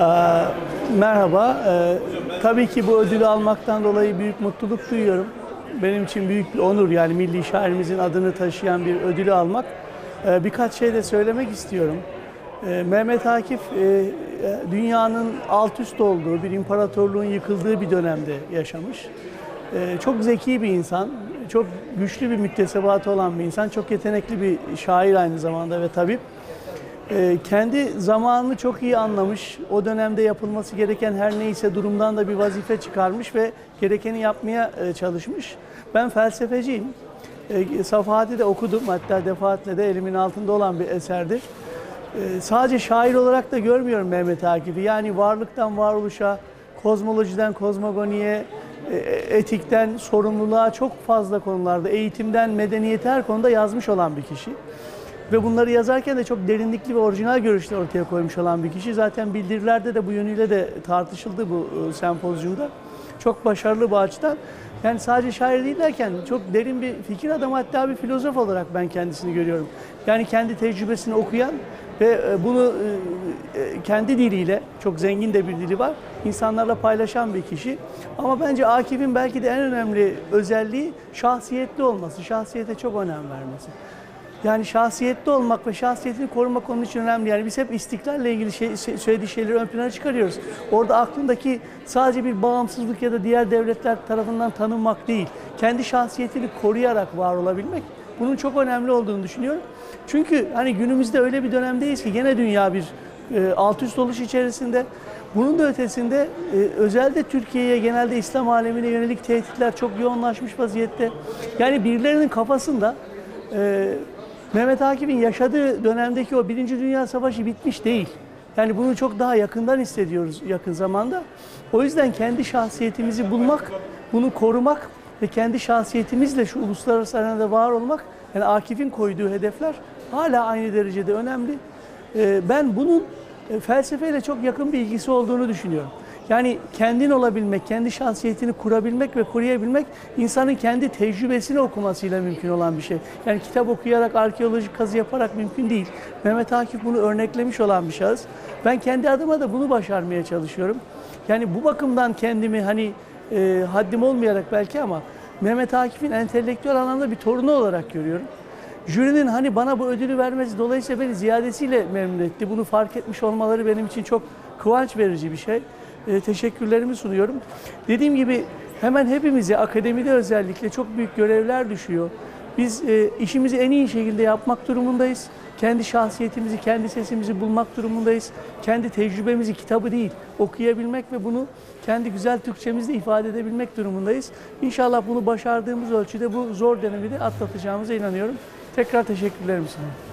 Ee, merhaba. Ee, tabii ki bu ödülü almaktan dolayı büyük mutluluk duyuyorum. Benim için büyük bir onur yani milli şairimizin adını taşıyan bir ödülü almak. Ee, birkaç şey de söylemek istiyorum. Mehmet Akif e, dünyanın alt üst olduğu, bir imparatorluğun yıkıldığı bir dönemde yaşamış. Çok zeki bir insan, çok güçlü bir müktesebatı olan bir insan, çok yetenekli bir şair aynı zamanda ve tabip. Ee, kendi zamanını çok iyi anlamış, o dönemde yapılması gereken her neyse durumdan da bir vazife çıkarmış ve gerekeni yapmaya e, çalışmış. Ben felsefeciyim. E, Safahati de okudum, hatta defaatle de elimin altında olan bir eserdir. E, sadece şair olarak da görmüyorum Mehmet Akif'i. Yani varlıktan varoluşa, kozmolojiden kozmogoniye, e, etikten sorumluluğa çok fazla konularda, eğitimden medeniyete her konuda yazmış olan bir kişi. Ve bunları yazarken de çok derinlikli ve orijinal görüşler ortaya koymuş olan bir kişi. Zaten bildirilerde de bu yönüyle de tartışıldı bu e, sempozyumda. Çok başarılı bu açıdan. Yani sadece şair değil derken çok derin bir fikir adamı hatta bir filozof olarak ben kendisini görüyorum. Yani kendi tecrübesini okuyan ve e, bunu e, kendi diliyle, çok zengin de bir dili var, insanlarla paylaşan bir kişi. Ama bence Akif'in belki de en önemli özelliği şahsiyetli olması, şahsiyete çok önem vermesi. Yani şahsiyetli olmak ve şahsiyetini korumak onun için önemli. Yani biz hep istiklalle ilgili şey, şey- söylediği şeyleri ön plana çıkarıyoruz. Orada aklındaki sadece bir bağımsızlık ya da diğer devletler tarafından tanınmak değil. Kendi şahsiyetini koruyarak var olabilmek bunun çok önemli olduğunu düşünüyorum. Çünkü hani günümüzde öyle bir dönemdeyiz ki gene dünya bir e, alt üst oluş içerisinde. Bunun da ötesinde e, özellikle Türkiye'ye genelde İslam alemine yönelik tehditler çok yoğunlaşmış vaziyette. Yani birilerinin kafasında e, Mehmet Akif'in yaşadığı dönemdeki o Birinci Dünya Savaşı bitmiş değil. Yani bunu çok daha yakından hissediyoruz yakın zamanda. O yüzden kendi şahsiyetimizi bulmak, bunu korumak ve kendi şahsiyetimizle şu uluslararası arenada var olmak, yani Akif'in koyduğu hedefler hala aynı derecede önemli. Ee, Ben bunun e, felsefeyle çok yakın bir ilgisi olduğunu düşünüyorum. Yani kendin olabilmek, kendi şahsiyetini kurabilmek ve koruyabilmek insanın kendi tecrübesini okumasıyla mümkün olan bir şey. Yani kitap okuyarak, arkeolojik kazı yaparak mümkün değil. Mehmet Akif bunu örneklemiş olan bir şahıs. Ben kendi adıma da bunu başarmaya çalışıyorum. Yani bu bakımdan kendimi hani e, haddim olmayarak belki ama Mehmet Akif'in entelektüel anlamda bir torunu olarak görüyorum. Jürinin hani bana bu ödülü vermesi dolayısıyla beni ziyadesiyle memnun etti. Bunu fark etmiş olmaları benim için çok kıvanç verici bir şey. E, teşekkürlerimi sunuyorum. Dediğim gibi hemen hepimize akademide özellikle çok büyük görevler düşüyor. Biz e, işimizi en iyi şekilde yapmak durumundayız. Kendi şahsiyetimizi, kendi sesimizi bulmak durumundayız. Kendi tecrübemizi kitabı değil okuyabilmek ve bunu kendi güzel Türkçemizle ifade edebilmek durumundayız. İnşallah bunu başardığımız ölçüde bu zor dönemi de atlatacağımıza inanıyorum. Tekrar teşekkürlerimi sunuyorum.